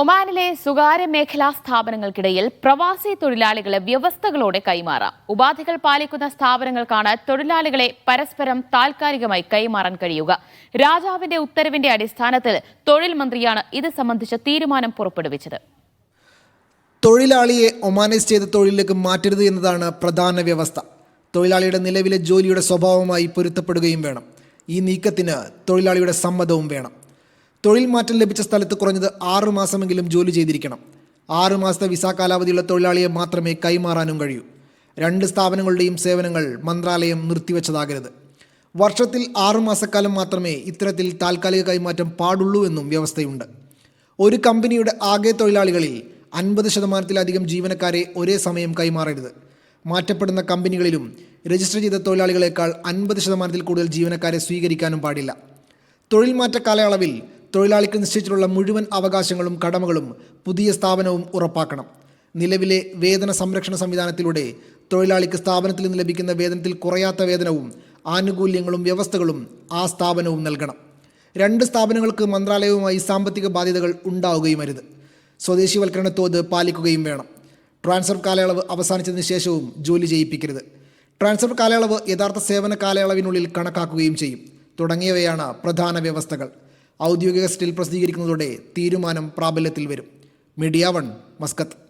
ഒമാനിലെ സ്വകാര്യ മേഖലാ സ്ഥാപനങ്ങൾക്കിടയിൽ പ്രവാസി തൊഴിലാളികളെ വ്യവസ്ഥകളോടെ കൈമാറാം. ഉപാധികൾ പാലിക്കുന്ന സ്ഥാപനങ്ങൾക്കാണ് തൊഴിലാളികളെ പരസ്പരം താൽക്കാലികമായി കൈമാറാൻ കഴിയുക. രാജാവിന്റെ ഉത്തരവിന്റെ അടിസ്ഥാനത്തിൽ തൊഴിൽ മന്ത്രിയാണ് ഇത് സംബന്ധിച്ച തീരുമാനം പുറപ്പെടുവിച്ചത്. തൊഴിലാളിയെ ഒമാനൈസ് ചെയ്ത തൊഴിലിലേക്ക് മാറ്റരുത് എന്നതാണ് പ്രധാന വ്യവസ്ഥ. തൊഴിലാളിയുടെ നിലവിലെ ജോലിയുടെ സ്വഭാവമായി പൊരുത്തപ്പെടുകയും വേണം. ഈ നീക്കത്തിന് തൊഴിലാളിയുടെ സമ്മതവും വേണം. തൊഴിൽ മാറ്റം ലഭിച്ച സ്ഥലത്ത് കുറഞ്ഞത് ആറു മാസമെങ്കിലും ജോലി ചെയ്തിരിക്കണം. ആറു മാസത്തെ വിസ കാലാവധിയുള്ള തൊഴിലാളിയെ മാത്രമേ കൈമാറാനും കഴിയൂ. രണ്ട് സ്ഥാപനങ്ങളുടെയും സേവനങ്ങൾ മന്ത്രാലയം നിർത്തിവെച്ചതാകരുത്. വർഷത്തിൽ ആറു മാസക്കാലം മാത്രമേ ഇത്തരത്തിൽ താൽക്കാലിക കൈമാറ്റം പാടുള്ളൂ എന്നും വ്യവസ്ഥയുണ്ട്. ഒരു കമ്പനിയുടെ ആകെ തൊഴിലാളികളിൽ അൻപത് ശതമാനത്തിലധികം ജീവനക്കാരെ ഒരേ സമയം കൈമാറരുത്. മാറ്റപ്പെടുന്ന കമ്പനികളിലും രജിസ്റ്റർ ചെയ്ത തൊഴിലാളികളെക്കാൾ അൻപത് ശതമാനത്തിൽ കൂടുതൽ ജീവനക്കാരെ സ്വീകരിക്കാനും പാടില്ല. തൊഴിൽ മാറ്റ കാലയളവിൽ തൊഴിലാളിക്ക് നിശ്ചയിച്ചിട്ടുള്ള മുഴുവൻ അവകാശങ്ങളും കടമകളും പുതിയ സ്ഥാപനവും ഉറപ്പാക്കണം. നിലവിലെ വേതന സംരക്ഷണ സംവിധാനത്തിലൂടെ തൊഴിലാളിക്ക് സ്ഥാപനത്തിൽ നിന്ന് ലഭിക്കുന്ന വേതനത്തിൽ കുറയാത്ത വേതനവും ആനുകൂല്യങ്ങളും വ്യവസ്ഥകളും ആ സ്ഥാപനവും നൽകണം. രണ്ട് സ്ഥാപനങ്ങൾക്ക് മന്ത്രാലയവുമായി സാമ്പത്തിക ബാധ്യതകൾ ഉണ്ടാവുകയും അരുത്. സ്വദേശിവൽക്കരണ തോത് പാലിക്കുകയും വേണം. ട്രാൻസ്ഫർ കാലയളവ് അവസാനിച്ചതിന് ശേഷവും ജോലി ചെയ്യിപ്പിക്കരുത്. ട്രാൻസ്ഫർ കാലയളവ് യഥാർത്ഥ സേവന കാലയളവിനുള്ളിൽ കണക്കാക്കുകയും ചെയ്യും. തുടങ്ങിയവയാണ് പ്രധാന വ്യവസ്ഥകൾ. ഔദ്യോഗിക സ്റ്റിൽ പ്രസിദ്ധീകരിക്കുന്നതോടെ തീരുമാനം പ്രാബല്യത്തിൽ വരും. Media one Muscat.